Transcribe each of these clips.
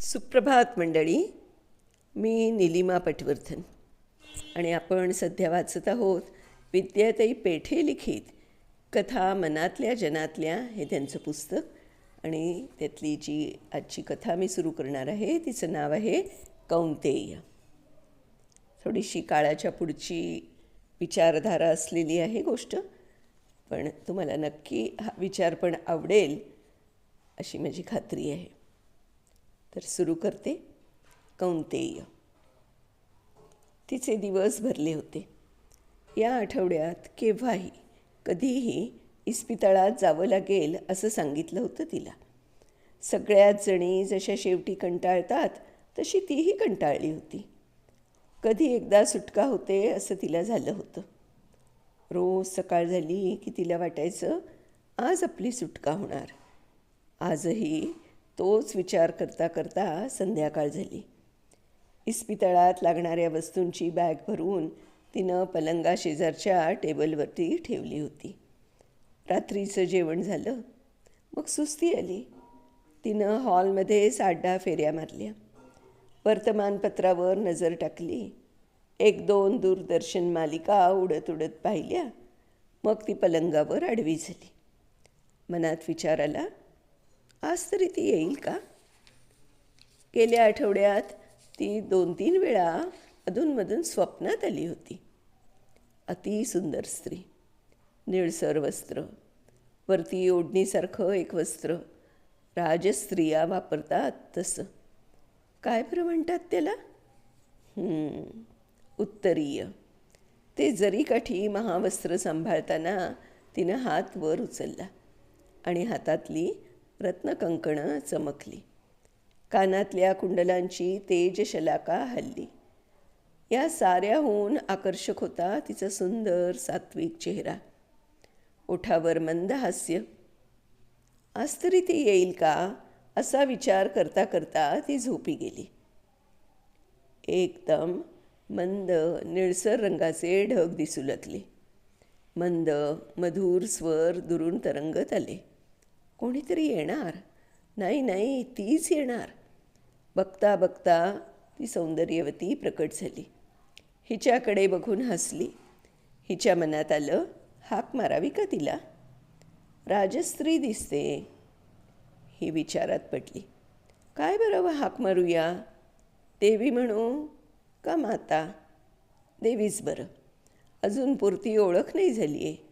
सुप्रभात मंडळी. मी निलिमा पटवर्धन. आणि आपण सध्या वाचत आहोत विद्याताई पेठे लिखित कथा मनातल्या जनातल्या हे त्यांचं पुस्तक. आणि त्यातली जी आजची कथा मी सुरू करणार आहे तिचं नाव आहे कौंतेय थोडीशी काळाच्या पुढची विचारधारा असलेली आहे गोष्ट पण तुम्हाला नक्की हा विचार पण आवडेल अशी माझी खात्री आहे. तर सुरू करते कौंतेय. तिचे दिवस भरले होते. या आठवड्यात केव्हाही कधीही इस्पितळात जावं लागेल असं सांगितलं होतं तिला. सगळ्याच जणी जशा शेवटी कंटाळतात तशी तीही कंटाळली होती. कधी एकदा सुटका होते असं तिला झालं होतं. रोज सकाळ झाली की तिला वाटायचं आज आपली सुटका होणार. आजही तोच विचार करता करता संध्याकाळ झाली. इस्पितळात लागणाऱ्या वस्तूंची बॅग भरून तिनं पलंगा शेजारच्या टेबलवरती ठेवली होती. रात्रीचं जेवण झालं. मग सुस्ती आली. तिनं हॉलमध्ये साड्डा फेऱ्या मारल्या. वर्तमानपत्रावर नजर टाकली. एक दोन दूरदर्शन मालिका उडत उडत पाहिल्या. मग ती पलंगावर आडवी झाली. मनात विचार आला आज तरी ती येईल का? गेल्या आठवड्यात ती दोन तीन वेळा अधूनमधून स्वप्नात आली होती. अति सुंदर स्त्री निळसर वस्त्र वरती ओढणीसारखं एक वस्त्र राजस्त्रिया वापरतात तसं. काय बरं म्हणतात त्याला? उत्तरीय. ते जरीकाठी महावस्त्र सांभाळताना तिनं हात वर उचलला आणि हातातली रत्नकंकणं चमकली. कानातल्या कुंडलांची तेजशलाका हल्ली. या साऱ्याहून आकर्षक होता तिचा सुंदर सात्विक चेहरा. ओठावर मंद हास्य. आज तरी ती येईल का? असा विचार करता करता ती झोपी गेली. एकदम मंद निळसर रंगाचे ढग दिसू लागले. मंद मधुर स्वर दुरून तरंगत आले. कोणीतरी येणार. नाही नाही तीच येणार. बघता बघता ती सौंदर्यवती प्रकट झाली. हिच्याकडे बघून हसली. हिच्या मनात आलं हाक मारावी का तिला? राजस्त्री दिसते. ही विचारात पडली. काय बरं हाक मारूया? देवी म्हणू का माता? देवीच बरं. अजून पुरती ओळख नाही झाली आहे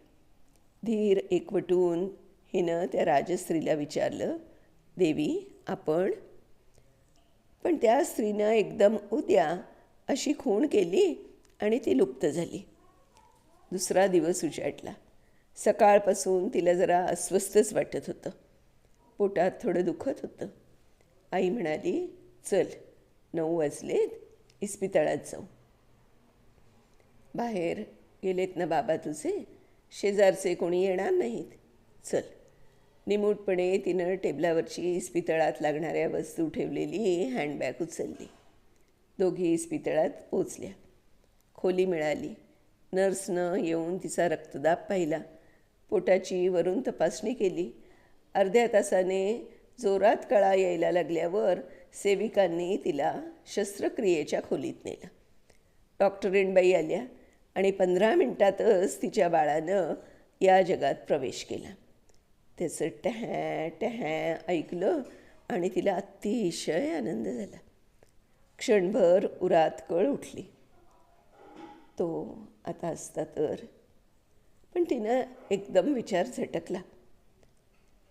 धीर एकवटून हिनं त्या राजस्त्रीला विचारलं देवी आपण? पण त्या स्त्रीनं एकदम उद्या अशी खूण केली आणि ती लुप्त झाली. दुसरा दिवस उजाडला. सकाळपासून तिला जरा अस्वस्थच वाटत होतं. पोटात थोडं दुखत होतं. आई म्हणाली चल नऊ वाजलेत इस्पितळात जाऊ. बाहेर गेलेत ना बाबा तुझे? शेजारचे कोणी येणार नाहीत? चल. निमूटपणे तिनं टेबलावरची इस्पितळात लागणाऱ्या वस्तू ठेवलेली हँडबॅग उचलली. दोघी इस्पितळात पोचल्या. खोली मिळाली. नर्सनं येऊन तिचा रक्तदाब पाहिला. पोटाची वरून तपासणी केली. अर्ध्या तासाने जोरात कळा यायला लागल्यावर सेविकांनी तिला शस्त्रक्रियेच्या खोलीत नेलं. डॉक्टरीणबाई आल्या आणि पंधरा मिनटातच तिच्या बाळानं या जगात प्रवेश केला. त्याचं टहॅ टहॅ ऐकलं आणि तिला अतिशय आनंद झाला. क्षणभर उरात कळ उठली. तो आता असता तर. पण तिनं एकदम विचार झटकला.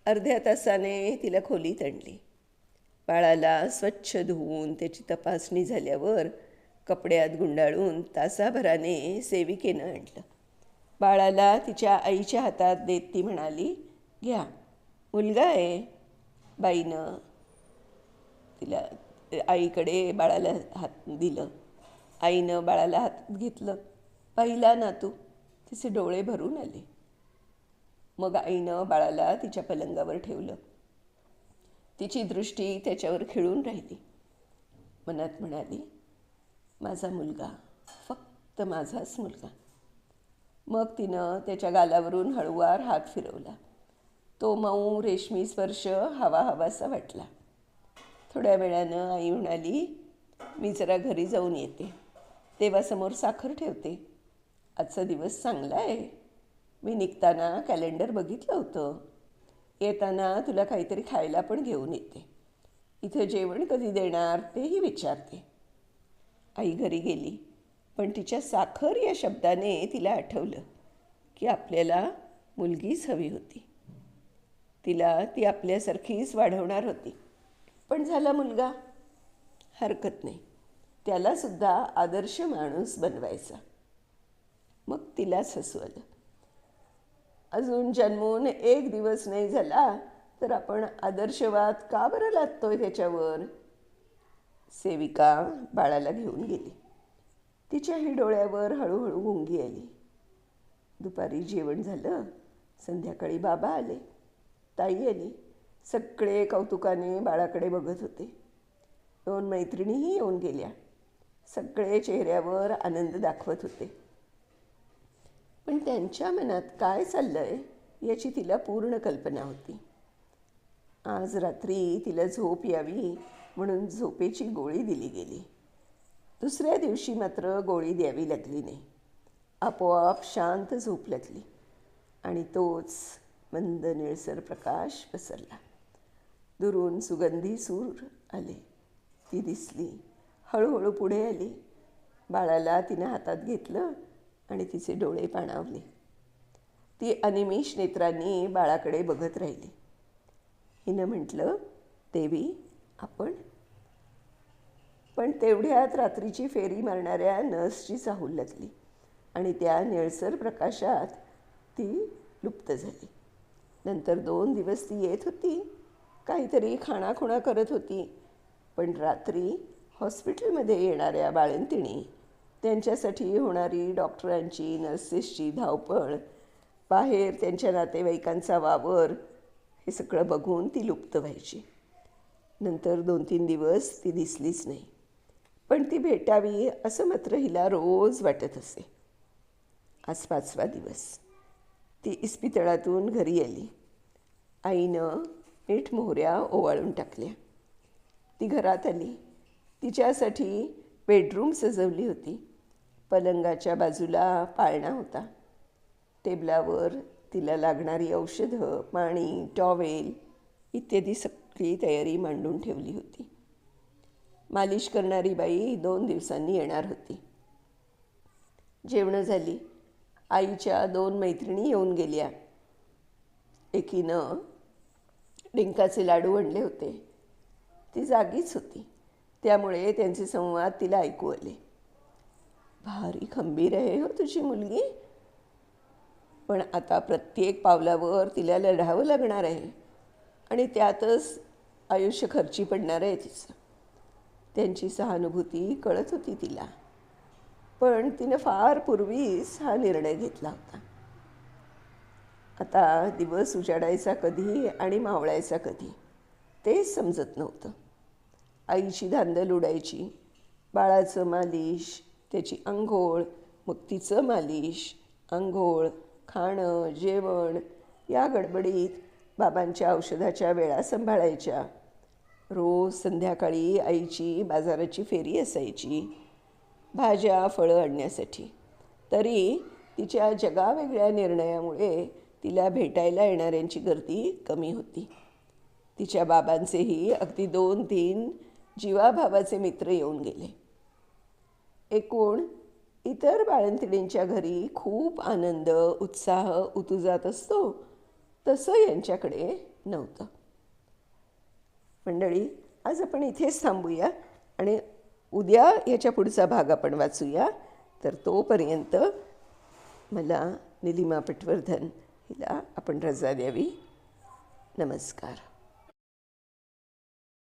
अर्ध्या तासाने तिला खोलीत आणली. बाळाला स्वच्छ धुवून त्याची तपासणी झाल्यावर कपड्यात गुंडाळून तासाभराने सेविकेनं आणलं. बाळाला तिच्या आईच्या हातात देत ती म्हणाली घ्या. मुलगा आहे बाईनं. तिला आईकडे बाळाला हात दिलं. आईनं बाळाला हात घेतलं. पहिला नातू तिचे डोळे भरून आले. मग आईनं बाळाला तिच्या पलंगावर ठेवलं. तिची दृष्टी त्याच्यावर खिळून राहिली. मनात म्हणाली माझा मुलगा फक्त माझाच मुलगा. मग तिनं त्याच्या गालावरून हळुवार हात फिरवला. तो मऊ रेशमी स्पर्श हवा हवासा वाटला. थोड्या वेळानं आई म्हणाली मी जरा घरी जाऊन येते. देवासमोर साखर ठेवते. आजचा दिवस चांगला आहे. मी निघताना कॅलेंडर बघितलं होतं. येताना तुला काहीतरी खायला पण घेऊन येते. इथं जेवण कधी देणार तेही विचारते. आई घरी गेली पण तिच्या साखर या शब्दाने तिला आठवलं की आपल्याला मुलगीच हवी होती. तिला ती आपल्यासारखीच वाढवणार होती. पण झाला मुलगा. हरकत नाही. त्यालासुद्धा आदर्श माणूस बनवायचा. मग तिलाच हसू आलं अजून जन्मून एक दिवस नाही झाला तर आपण आदर्शवाद का बरं लागतोय त्याच्यावर? सेविका बाळाला घेऊन गेली. तिच्याही डोळ्यावर हळूहळू गुंगी आली. दुपारी जेवण झालं. संध्याकाळी बाबा आले. ताई आली सगळे कौतुकाने बाळाकडे बघत होते. दोन मैत्रिणीही येऊन गेल्या. सगळे चेहऱ्यावर आनंद दाखवत होते. पण त्यांच्या मनात काय चाललं आहे याची तिला पूर्ण कल्पना होती. आज रात्री तिला झोप यावी म्हणून झोपेची गोळी दिली गेली. दुसऱ्या दिवशी मात्र गोळी द्यावी लागली नाही. आपोआप शांत झोप लागली आणि तोच मंद निळसर प्रकाश पसरला. दुरून सुगंधी सूर आले. ती दिसली. हळूहळू पुढे आली. बाळाला तिनं हातात घेतलं आणि तिचे डोळे पाणावले. ती अनिमिष नेत्रांनी बाळाकडे बघत राहिली. हिनं म्हटलं देवी आपण पण तेवढ्यात रात्रीची फेरी मारणाऱ्या नर्सची चाहूल लागली आणि त्या निळसर प्रकाशात ती लुप्त झाली. नंतर दोन दिवस ती येत होती. काहीतरी खाणाखुणा करत होती. पण रात्री हॉस्पिटलमध्ये येणाऱ्या बाळंतिणी त्यांच्यासाठी होणारी डॉक्टरांची नर्सेसची धावपळ बाहेर त्यांच्या नातेवाईकांचा वावर हे सगळं बघून ती लुप्त व्हायची. नंतर दोन तीन दिवस ती दिसलीच नाही. पण ती भेटावी असं मात्र हिला रोज वाटत असे. आज पाचवा दिवस. ती इस्पितळातून घरी आली. आईनं मीठ मोहऱ्या ओवाळून टाकल्या. ती घरात आली. तिच्यासाठी बेडरूम सजवली होती. पलंगाच्या बाजूला पाळणा होता. टेबलावर तिला लागणारी औषधं पाणी टॉवेल इत्यादी सगळी तयारी मांडून ठेवली होती. मालिश करणारी बाई दोन दिवसांनी येणार होती. जेवणं झाली. आईच्या दोन मैत्रिणी येऊन गेल्या. एकीनं डिंकाचे लाडू आणले होते. ती जागीच होती. त्यामुळे त्यांचे संवाद तिला ऐकू आले. भारी खंबीर आहे हो तुझी मुलगी. पण आता प्रत्येक पावलावर तिला लढावं लागणार आहे. आणि त्यातच आयुष्य खर्ची पडणार आहे तिचं. त्यांची सहानुभूती कळत होती तिला. पण तिनं फार पूर्वीच हा निर्णय घेतला होता. आता दिवस उजाडायचा कधी आणि मावळायचा कधी तेच समजत नव्हतं. आईची धांदल उडायची बाळाचं मालिश त्याची आंघोळ मग तिचं मालिश आंघोळ खाणं जेवण या गडबडीत बाबांच्या औषधाच्या वेळा सांभाळायच्या. रोज संध्याकाळी आईची बाजाराची फेरी असायची भाज्या फळं आणण्यासाठी. तरी तिच्या जगावेगळ्या निर्णयामुळे तिला भेटायला येणाऱ्यांची गर्दी कमी होती. तिच्या बाबांचेही अगदी दोन तीन जीवाभावाचे मित्र येऊन गेले. एकूण इतर बाळंतिणींच्या घरी खूप आनंद उत्साह उतुजात असतो तसं यांच्याकडे नव्हतं. मंडळी आज आपण इथेच थांबूया आणि उद्या याच्या पुढचा भाग आपण वाचूया. तर तोपर्यंत मला निलिमा पटवर्धन हिला आपण रजा द्यावी. नमस्कार.